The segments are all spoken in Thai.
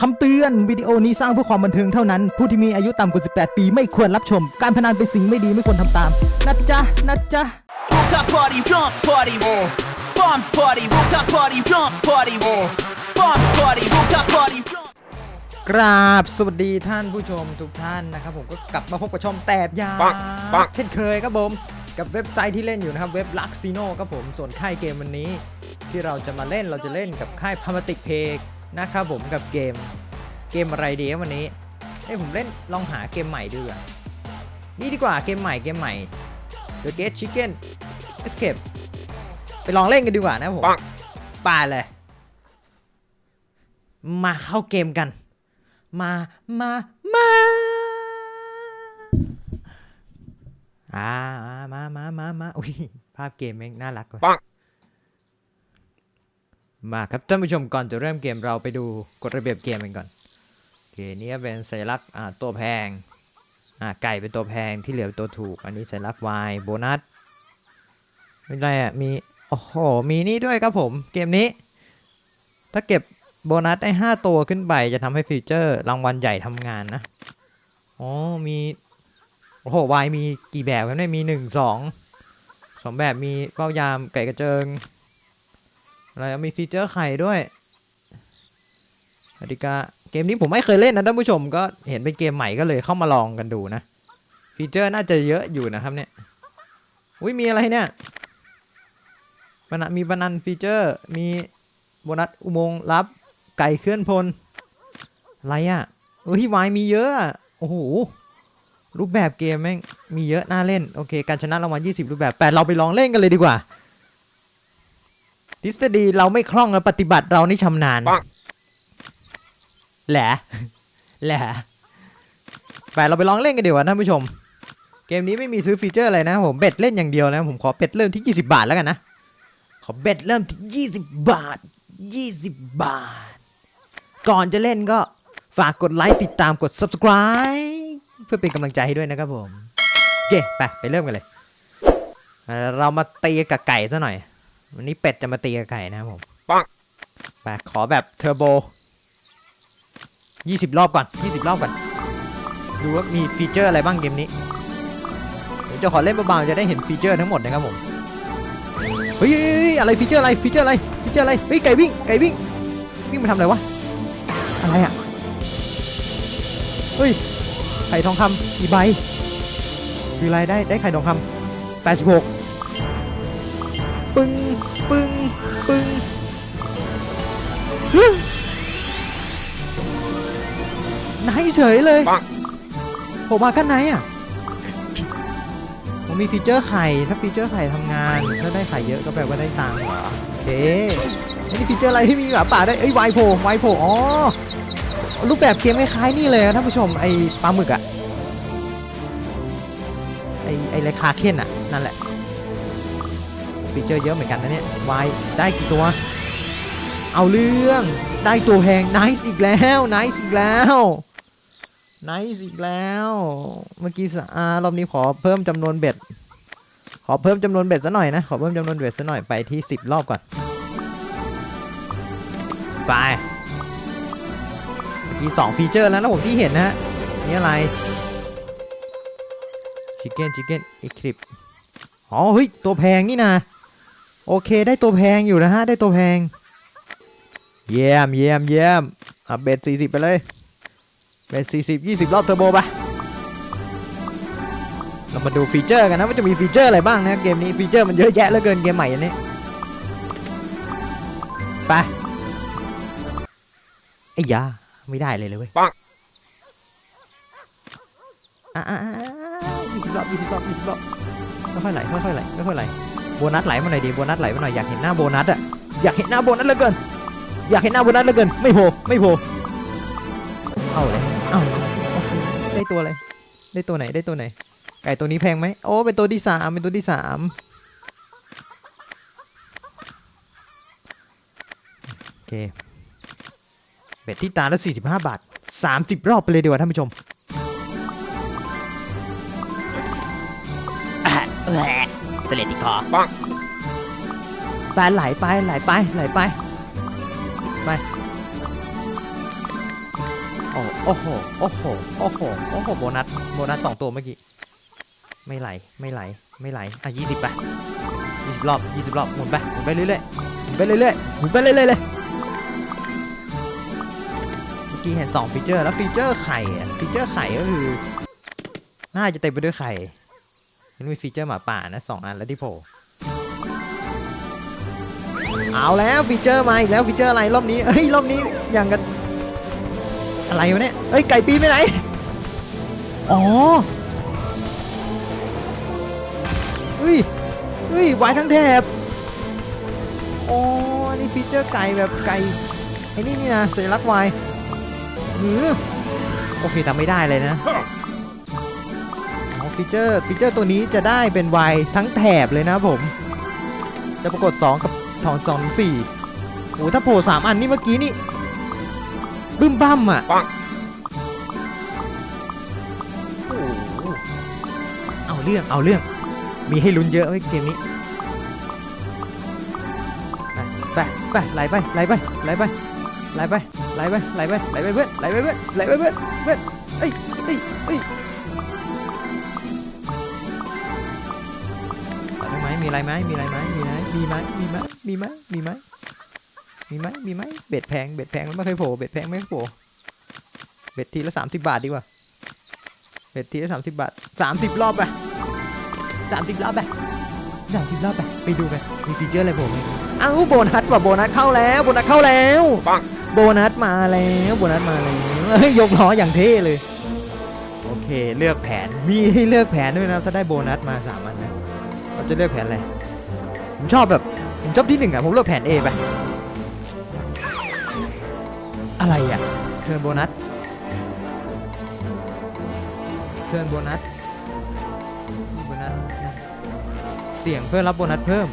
คำเตือนวิดีโอนี้สร้างเพื่อความบันเทิงเท่านั้น ผู้ที่มีอายุต่ำกว่า 18 ปีไม่ควรรับชม การพนันเป็นสิ่งไม่ดีไม่ควรทำตาม นะจ๊ะ นะจ๊ะ Rooftop party, jump party, bomb party, rooftop party, jump party, bomb party, rooftop party, jump. กราบสวัสดีท่านผู้ชมทุกท่านนะครับผมก็กลับมาพบกับช่องแตบยาปังปัง เช่นเคยครับผม กับเว็บไซต์ที่เล่นอยู่นะครับ เว็บลักซิโนครับผมส่วนค่ายเกมวันนี้ ที่เราจะมาเล่นเราจะเล่นกับค่ายพามาติกเพก นะครับผมกับเกมเกมอะไรดีครับวันนี้เอ้ยผมเล่นลองหาเกมใหม่ดูอะนี่ดีกว่าเกมใหม่เกมใหม่ The Gate Chicken Escape ไปลองเล่นกันดีกว่านะครับผมปังไปเลย มาเข้าเกมกัน มามามาอ่ามามามามาอุ้ยภาพเกมแม่งน่ารักว่ะปัง มาครับท่านผู้ชมก่อนจะเริ่มเกมเราไปดูกฎระเบียบเกมกันก่อนโอเคนี่เป็นสัญลักษณ์ตัวแพงไก่เป็นตัวแพงที่เหลือเป็นตัวถูก อันนี้สัญลักษณ์ Y โบนัสไม่ไรอะมีโอ้โหมีนี่ด้วยครับผมเกมนี้ ถ้าเก็บโบนัสได้ 5 ตัวขึ้นไปจะทำให้ฟีเจอร์รางวัลใหญ่ทำงานนะอ๋อมีโอ้โห Y มีกี่แบบกันเนี่ยมี 1 2 2 แบบมีเป้ายามไก่กระเจิง อะไรมีฟีเจอร์ไข่ด้วยกติกาเกมนี้ผมไม่เคยเล่นนะท่านผู้ชมก็เห็นเป็นเกมใหม่ก็เลยเข้ามาลองกันดูนะ ฟีเจอร์น่าจะเยอะอยู่นะครับเนี่ยอุ้ยมีอะไรเนี่ยบนันมีบนันฟีเจอร์ มีโบนัสอุโมงค์ลับไก่เคลื่อนพลอะไรอะเฮ้ยวายมีเยอะอะโอ้โหรูปแบบเกมแม่งมีเยอะน่าเล่นโอเค การชนะรางวัล20 รูปแบบ แต่เราไปลองเล่นกันเลยดีกว่า ทฤษฎีเราไม่คล่องแล้วปฏิบัติเรานี่ชำนาญปัง แหละ แหละไปเราไปลองเล่นกันดีกว่าท่านผู้ชม เกมนี้ไม่มีซื้อฟีเจอร์อะไรนะผมเบ็ดเล่นอย่างเดียวนะผมขอเบ็ดเริ่มที่ 20 บาทแล้วกันนะ ขอเบ็ดเริ่มที่20 บาท 20 บาท ก่อนจะเล่นก็ฝากกดไลค์ติดตามกด subscribe เพื่อเป็นกำลังใจให้ด้วยนะครับผมโอเคไปไปเริ่มกันเลยเอ่อเรามาตีกับไก่ซะหน่อย วันนี้เป็ดจะมาตีกับไก่นะครับผมปังไปขอแบบเทอร์โบ 20 รอบก่อน 20 รอบก่อน ดูว่ามีฟีเจอร์อะไรบ้างเกมนี้เดี๋ยวจะขอเล่นเบาๆจะได้เห็นฟีเจอร์ทั้งหมดนะครับผมเฮ้ยเฮ้ยเฮ้ยอะไรฟีเจอร์อะไรฟีเจอร์อะไรฟีเจอร์อะไร เฮ้ยไก่วิ่งไก่วิ่งวิ่งมาทำอะไรวะ อะไรอะ เฮ้ยไข่ทองคำกี่ใบ คืออะไรได้ได้ไข่ทองคำ86ปึ้ งปึ้งปึ้งไหนเฉยเลยปังผมมากันไหนอะผมมีฟีเจอร์ไข่ถ้าฟีเจอร์ไข่ทำงานถ้าได้ไข่เยอะก็แปลว่าได้ตังค์เหรอโอเคอันนี้ฟีเจอร์อะไรที่มีหมาป่าได้เอ้ยไวโพไวโพอ๋อรูปแบบเกมคล้ายๆนี่เลยอะท่านผู้ชมไอ้ปลาหมึกอะไอ้ไอ้ไรคาเคนอะนั่นแหละ ฟีเจอร์เยอะเหมือนกันนะเนี่ยวายได้กี่ตัว เอาเรื่องได้ตัวแพงไนซ์อีกแล้วไนซ์อีกแล้วไนซ์อีกแล้ว เมื่อกี้สอารอบนี้ขอเพิ่มจำนวนเบ็ด ขอเพิ่มจำนวนเบ็ดซะหน่อยนะ ขอเพิ่มจำนวนเบ็ดซะหน่อยไปที่ 10 รอบก่อน ไปเมื่อกี้สองฟีเจอร์แล้วนะผมที่เห็นนะฮะนี่อะไรชิคเก้นชิคเก้นอีคลิปอ๋อเฮ้ย ตัวแพงนี่นะ โอเคได้ตัวแพงอยู่นะฮะ ได้ตัวแพง เยี่ยมเยี่ยมเยี่ยมอะเบ็ด40 ไปเลย เบ็ด40 20 รอบเทอร์โบไปเรามาดูฟีเจอร์กันนะว่าจะมีฟีเจอร์อะไรบ้างนะเกมนี้ฟีเจอร์มันเยอะแยะเหลือเกินเกมใหม่อันนี้ไปไอ้ยาไม่ได้เลยเลยเว้ยปังอ่ายี่สิบรอบยี่สิบรอบยี่สิบรอบค่อยๆไหลค่อยๆไหลค่อยๆไหล โบนัสไหลมาหน่อยดิโบนัสไหลมาหน่อยอยากเห็นหน้าโบนัสอะอยากเห็นหน้าโบนัสเหลือเกิน อยากเห็นหน้าโบนัสเหลือเกิน ไม่โผล่ไม่โผล่เอาเลยเอาได้ตัวอะไรได้ตัวไหนได้ตัวไหน ไก่ตัวนี้แพงไหมโอ้เป็นตัวที่สามเป็นตัวที่สามโอเคเบ็ดที่ตาละ45 บาท 30 รอบไปเลยดีกว่าท่านผู้ชม เสลดติดคอปังไปไหลไปไหลไปไหลไปไปอ้โอ้โหโอ้โหโอ้โหโอ้โหโบนัสโบนัสสองตัวเมื่อกี้ไม่ไหลไม่ไหลไม่ไหลอะยี่สิบไปยี่สิบรอบยี่สิบรอบหมุนไปหมุนไปเรื่อยๆหมุนไปเรื่อยๆหมุนไปเรื่อยๆเลยเมื่อกี้เห็นสองฟีเจอร์แล้วฟีเจอร์ไข่อะฟีเจอร์ไข่ก็คือน่าจะเต็มไปด้วยไข่ เห็นมีฟีเจอร์หมาป่านะสองอันแล้วที่โผล่เอาแล้วฟีเจอร์มาอีกแล้วฟีเจอร์อะไรรอบนี้เอ้ยรอบนี้อย่างกับอะไรวะเนี่ยเอ้ยไก่ปีไปไหนอ๋อเฮ้ยเฮ้ยวายทั้งแถบอ๋ออันนี่ฟีเจอร์ไก่แบบไก่ไอ้นี่นี่นะสัญลักษณ์วายหือโอเคทำไม่ได้เลยนะ ฟีเจอร์ฟีเจอร์ตัวนี้จะได้เป็นวายทั้งแถบเลยนะผม จะปรากฏ 2 กับถอนสองถึงสี่โอ้ถ้าโผล่สามอันนี่เมื่อกี้นี่ บึ้มบั้มอะปังโอ้โหเอาเรื่องเอาเรื่อง มีให้ลุ้นเยอะไว้ยเกมนี้ไปไปไปไหลไปไหลไปไหลไปไหลไปไหลไปไหลไปไหลไปเพื่อนไหลไปเพื่อนไหลไปเพื่อนเพื่อนเอ้ยเอ้ยเอ้ย มมีอะไรไหมมีอะไรไหมมีไหมมีไหมมีไหมมีไหมมีไหมมีไหมมีไหมเบ็ดแพงเบ็ดแพงมันไม่เคยโผล่เบ็ดแพงไม่เคยโผล่เบ็ดทีละสามสิบบาทดีกว่าเบ็ดทีละสามสิบบาทสามสิบรอบไปสามสิบรอบไปสามสิบรอบไปไปดูกันมีฟีเจอร์อะไรโผล่ไหมเอ้าโบนัสว่ะโบนัสเข้าแล้วโบนัสเข้าแล้วปังโบนัสมาแล้วโบนัสมาแล้วเอ้ยยกล้ออย่างเท่เลยโอเคเลือกแผนมีให้เลือกแผนด้วยนะถ้าได้โบนัสมาสามอันนะเรา จะเลือกแผนอะไร ผมชอบแบบ ผมชอบที่หนึ่งอะผมเลือกแผน A ไป อะไรอะเทิร์นโบนัส เทิร์นโบนัส โบนัส เสียงเพื่อรับโบนัสเพิ่ม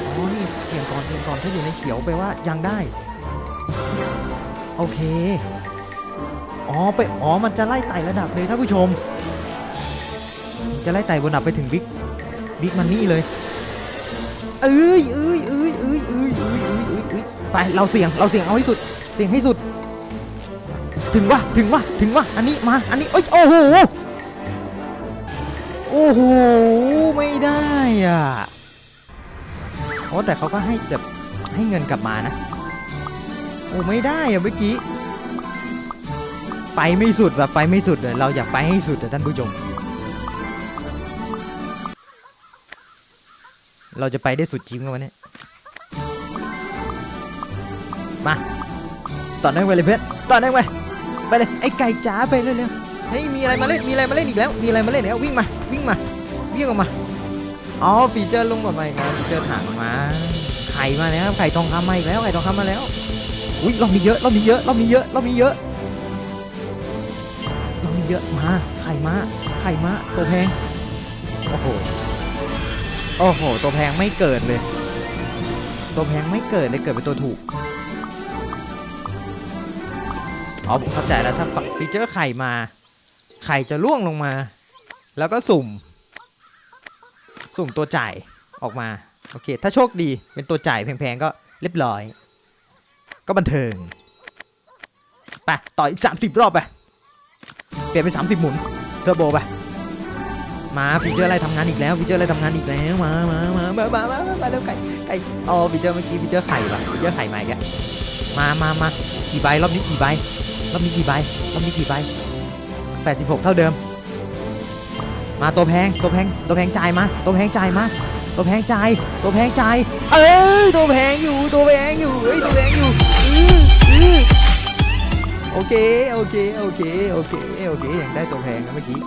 อ๋อ นี่เสียงก่อนเสียงก่อนถ้าอยู่ในเขียวแปว่ายังได้ โอเค อ๋อ ไป อ๋อ มันจะไล่ไต่ระดับเลยท่านผู้ชม จะไล่ไต่ระดับไปถึงบิ๊กบิ๊กมันนี่เลยเอ้ยเอ้ยเอ้ยเอ้ยเอ้ยเอ้ยเอ้ยเอ้ยเอ้ยไปเราเสี่ยงเราเสี่ยงเอาให้สุด เสี่ยงให้สุด ถึงวะถึงวะถึงวะอันนี้มาอันนี้เอ้ยโอ้โหโอ้โหไม่ได้อะโอ้แต่เขาก็ให้แบบให้เงินกลับมานะโอ้ไม่ได้อะเมื่อกี้ไปไม่สุดแบบไปไม่สุดเลยเราอยากไปให้สุดแต่ท่านผู้ชม เราจะไปได้สุดจริงกันวันนี้ มาต่อเนื่องไปเลยเพื่อนต่อเนื่องไปไปเลยไอ้ไก่จ๋าไปเร็วๆเฮ้ยมีอะไรมาเล่นมีอะไรมาเล่นอีกแล้ว มีอะไรมาเล่นอีกแล้ววิ่งมาวิ่งมาวิ่งออกมาอ๋อฟีเจอร์ลุงมาใหม่ครับฟีเจอร์ถังมาไข่มาแล้วไข่ทองคำมาอีกแล้วไข่ทองคำมาแล้วอุ้ยเรอบนี้เยอะเรอบนี้เยอะเรอบนี้เยอะเรอบนี้เยอะเรอบนี้เยอะมาไข่มาไข่มาตัวแพงโอ้โห โอ้โห ตัวแพงไม่เกิดเลย ตัวแพงไม่เกิดเลยเกิดเป็นตัวถูก อ๋อผมเข้าใจแล้วถ้าฟีเจอร์ไข่มา ไข่จะล่วงลงมา แล้วก็สุ่ม สุ่มตัวจ่ายออกมา โอเค ถ้าโชคดีเป็นตัวจ่ายแพงๆก็เรียบร้อย ก็บันเทิง ไป ต่ออีก 30 รอบไป เปลี่ยนเป็น 30 หมุนเทอร์โบไป มาฟีเจอร์อะไรทำงานอีกแล้วฟีเจอร์อะไรทำงานอีกแล้วมามามามามามาแล้วไก่ไก่อ๋อฟีเจอร์เมื่อกี้ฟีเจอร์ไข่ป่ะฟีเจอร์ไข่ใหม่แกมามามากี่ใบรอบนี้กี่ใบรอบนี้กี่ใบรอบนี้กี่ใบ86 เท่าเดิม มาตัวแพงตัวแพงตัวแพงจ่ายมาตัวแพงจ่ายมาตัวแพงจ่ายตัวแพงจ่ายเอ้ยตัวแพงอยู่ตัวแพงอยู่เอ้ยตัวแพงอยู่โอเคโอเคโอเคโอเคโอเคอย่างได้ตัวแพงนะเมื่อกี้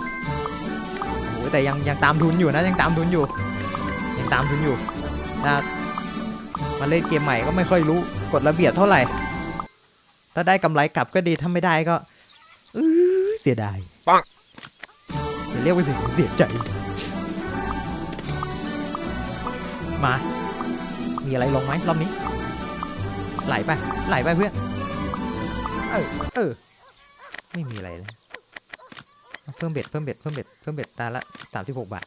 แต่ยังยังตามทุนอยู่นะยังตามทุนอยู่ ยังตามทุนอยู่ถ้ามาเล่นเกมใหม่ก็ไม่ค่อยรู้กฎระเบียบเท่าไหร่ ถ้าได้กำไรกลับก็ดีถ้าไม่ได้ก็อื้อเสียดายปังอย่าเรียกว่าเสียเสียใจ มา มีอะไรลงไหมรอบนี้ ไหลไป ไหลไปเพื่อน เออ เออ ไม่มีอะไรเลย เพิ่มเบ็ดเพิ่มเบ็ดเพิ่มเบ็ดเพิ่มเบ็ดตาละสามสิบหกบาท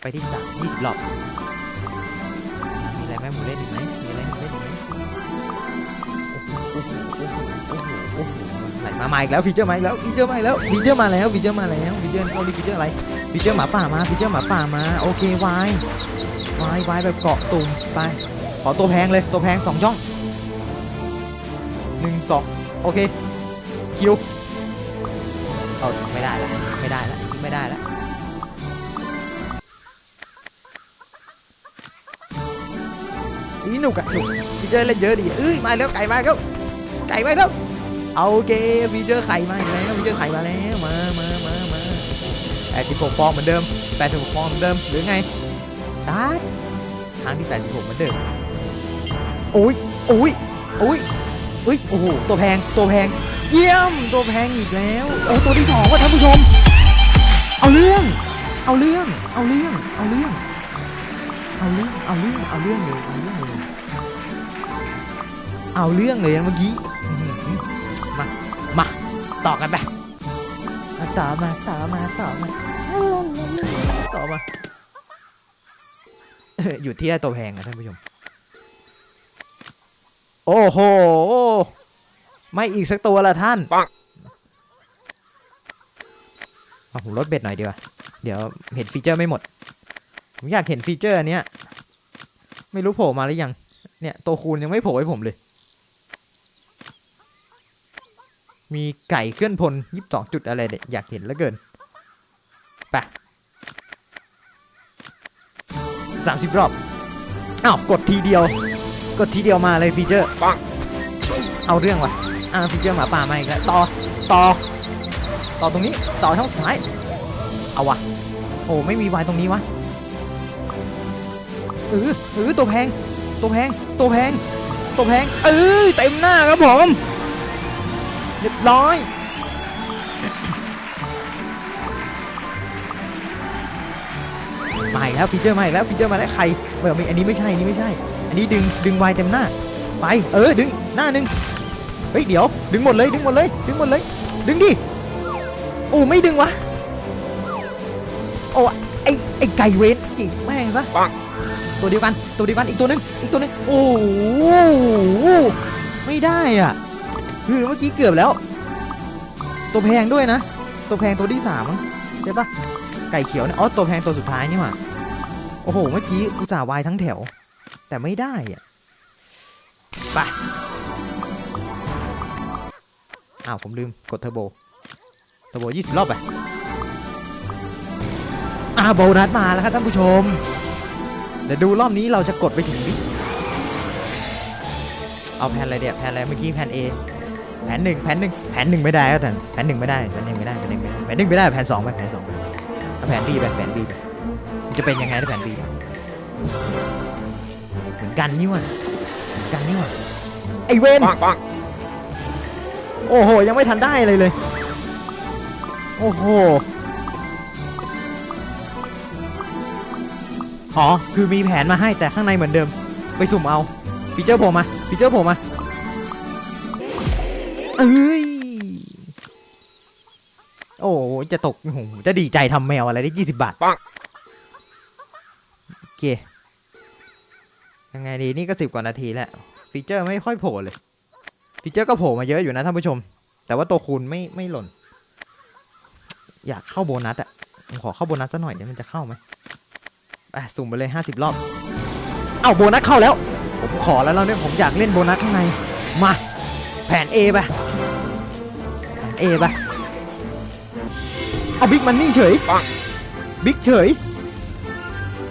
ไปที่สามยี่สิบรอดมีอะไรไหมหมูเล่นอีกไหมมีอะไรหมูเล่นอีกไหมไหลมาใหม่อีกแล้วฟีเจอร์มาอีกแล้วฟีเจอร์มาอีกแล้วฟีเจอร์มาแล้วฟีเจอร์มาแล้วฟีเจอร์โอ้ยฟีเจอร์อะไรฟีเจอร์หมาป่ามาฟีเจอร์หมาป่ามาโอเควายวายวายแบบเกาะตุ่มไปขอตัวแพงเลยตัวแพงสองช่องหนึ่งสองโอเคคิว ได้ละไม่ได้ละไม่ได้ละอีหนุกอะหนุกฟีเจอร์เล่นเยอะดีเอ้ยมาแล้วไก่มาแล้วไก่มาแล้วเอาโอเคฟีเจอร์ไข่มาอีกแล้วฟีเจอร์ไข่มาแล้วมามามามาแปดสิบหกฟองเหมือนเดิมแปดสิบหกฟองเหมือนเดิมหรือไงได้ทางที่แปดสิบหกเหมือนเดิมโอ้ยโอ้ยโอ้ยเอ้ยโอ้โหตัวแพงตัวแพงเยี่ยมตัวแพงอีกแล้วโอ้ตัวที่สองว่ะท่านผู้ชม เอาเรื่อง เอาเรื่อง เอาเรื่อง เอาเรื่อง เอาเรื่อง เอาเรื่อง เอาเรื่องเลย เอาเรื่องเลย เอาเรื่องเลยเมื่อกี้อื้อหือมา ต่อกันไปมาต่อมา ต่อมา ต่อมา ต่อมาเอ่ออยู่ที่ได้ตัวแพงนะท่านผู้ชม โอ้โห ไม่อีกสักตัวละท่านปัง เอาผมลดเบ็ดหน่อยดีกว่า เดี๋ยวเห็นฟีเจอร์ไม่หมด ผมอยากเห็นฟีเจอร์อันเนี้ย ไม่รู้โผล่มาหรือยัง เนี่ยตัวคูณยังไม่โผล่ให้ผมเลย มีไก่เคลื่อนพลยี่สิบสองจุดอะไรเนี่ยอยากเห็นเหลือเกินไปสามสิบรอบ อ้าว กดทีเดียว กดทีเดียวมาเลยฟีเจอร์ปังเอาเรื่องว่ะอ่าฟีเจอร์หมาป่ามาอีกแล้ว ต่อ ต่อ ต่อตรงนี้ต่อช่องสายเอาวะโอ้ไม่มีวายตรงนี้วะเออเออตัวแพง ตัวแพง ตัวแพง ตัวแพง เออเต็มหน้าครับผมเรียบร้อยมาอีกแล้วฟีเจอร์มาอีกแล้วฟีเจอร์มาแล้วใครเบอร์ไม่อันนี้ไม่ใช่อันนี้ไม่ใช่ อันนี้ดึงดึงวายเต็มหน้า ไป เออดึงหน้านึงเฮ้ยเดี๋ยว ดึงหมดเลยดึงหมดเลยดึงหมดเลย ดึงดิ โอ้ไม่ดึงวะ โอ้ไอไอไก่เวนจิแม่งซะปัง ตัวเดียวกันตัวเดียวกันอีกตัวหนึงอีกตัวหนึงโอ้โหไม่ได้อะคือเมื่อกี้เกือบแล้ว ตัวแพงด้วยนะ ตัวแพงตัวที่สามมั้งใช่ปะไก่เขียวเนี่ยอ๋อตัวแพงตัวสุดท้ายนี่หว่าโอ้โหเมื่อกี้อุตส่าห์วายทั้งแถว แต่ไม่ได้อะไปอ้าวผมลืมกดเทอร์โบ เทอร์โบ20รอบไปอ่าโบนัสมาแล้วครับท่านผู้ชม เดี๋ยวดูรอบนี้เราจะกดไปถึงวิเอาแผนอะไรเดี๋ยวแผนอะไรเมื่อกี้แผน A แผนหนึ่งแผนหนึ่งแผนหนึ่งไม่ได้ครับท่านแผนหนึ่งไม่ได้แผนหนึ่งไม่ได้แผนหนึ่งไม่ได้แผนหนึ่งไม่ได้แผนสองไปแผนสองไปเอาแผน B ไปแผน B ไปมันจะเป็นยังไงถ้าแผน B เหมือนกันนี่หว่ะเหมือนกันนี่หว่ะไอเวนปังปังโอ้โหยังไม่ทันได้เลยเลย โอ้โห อ๋อ คือมีแผนมาให้แต่ข้างในเหมือนเดิม ไปสุ่มเอา ฟีเจอร์โผล่มา ฟีเจอร์โผล่มา เอ้ย โอ้โหจะตกโอ้โหจะดีใจทำแมวอะไรได้ 20 บาทปังโอเค ยังไงดี นี่ก็สิบกว่านาทีแล้ว ฟีเจอร์ไม่ค่อยโผล่เลย ฟีเจอร์ก็โผล่มาเยอะอยู่นะท่านผู้ชม แต่ว่าตัวคูณไม่ไม่หล่น อยากเข้าโบนัสอะผมขอเข้าโบนัสสักหน่อยเดี๋ยวมันจะเข้าไหมอะสุ่มไปเลย50รอบ เอ้าโบนัสเข้าแล้ว ผมขอแล้วแล้วเนี่ยผมอยากเล่นโบนัสข้างใน มา แผน A ไปแผน A ไปเอาบิ๊กมันนี่เฉยปังบิ๊กเฉย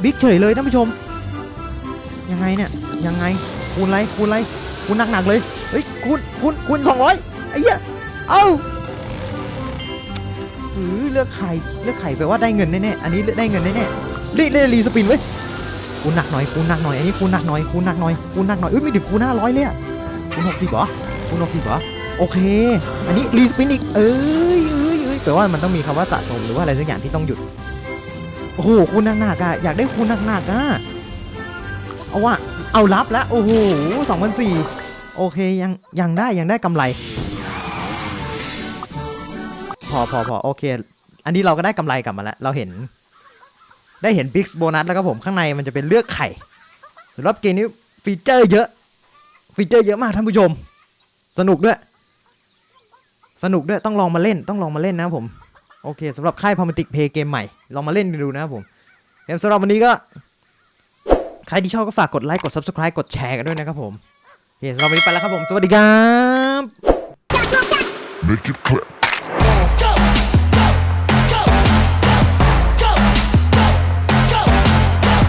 บิ๊กเฉยเลยท่านผู้ชม ยังไงเนี่ยยังไงคูณไรคูณไรคูณหนักๆเลยเฮ้ยคูณคูณคูณสองร้อยไอ้เหี้ยเอ้า อือเลือกไข่เลือกไข่แปลว่าได้เงินแน่ๆอันนี้ได้เงินแน่ๆรีรีรีสปินเว้ยคูณหนักหน่อยคูณหนักหน่อยอันนี้คูณหนักหน่อยคูณหนักหน่อยคูณหนักหน่อยเอ้ยไม่ถึงคูณห้าร้อยเลยอะคูณหกสิบเหรอคูณหกสิบเหรอโอเค อันนี้รีสปินอีกเอ้ยเอ้ยเอ้ยแต่ว่ามันต้องมีคำว่าสะสมหรือว่าอะไรสักอย่างที่ต้องหยุดโอ้โหคูณหนักๆอะอยากได้คูณหนักๆอะเอาวะเอารับแล้วโอ้โหสองพันสี่โอเคยังยังได้ยังได้กำไร พอพอพอโอเค อันนี้เราก็ได้กำไรกลับมาแล้ว เราเห็น ได้เห็นบิ๊กโบนัสแล้วครับผมข้างในมันจะเป็นเลือกไข่รับเกมนี้ฟีเจอร์เยอะ ฟีเจอร์เยอะมากท่านผู้ชม สนุกด้วย สนุกด้วยต้องลองมาเล่นต้องลองมาเล่นนะครับผม โอเคสำหรับค่ายพามิติกเพย์เกมใหม่ ลองมาเล่นดูนะครับผมเกมสำหรับวันนี้ก็ ใครที่ชอบก็ฝากกดไลค์กด subscribe กดแชร์กันด้วยนะครับผมโอเคสำหรับวันนี้ไปแล้วครับผม สวัสดีครับ Make it clap.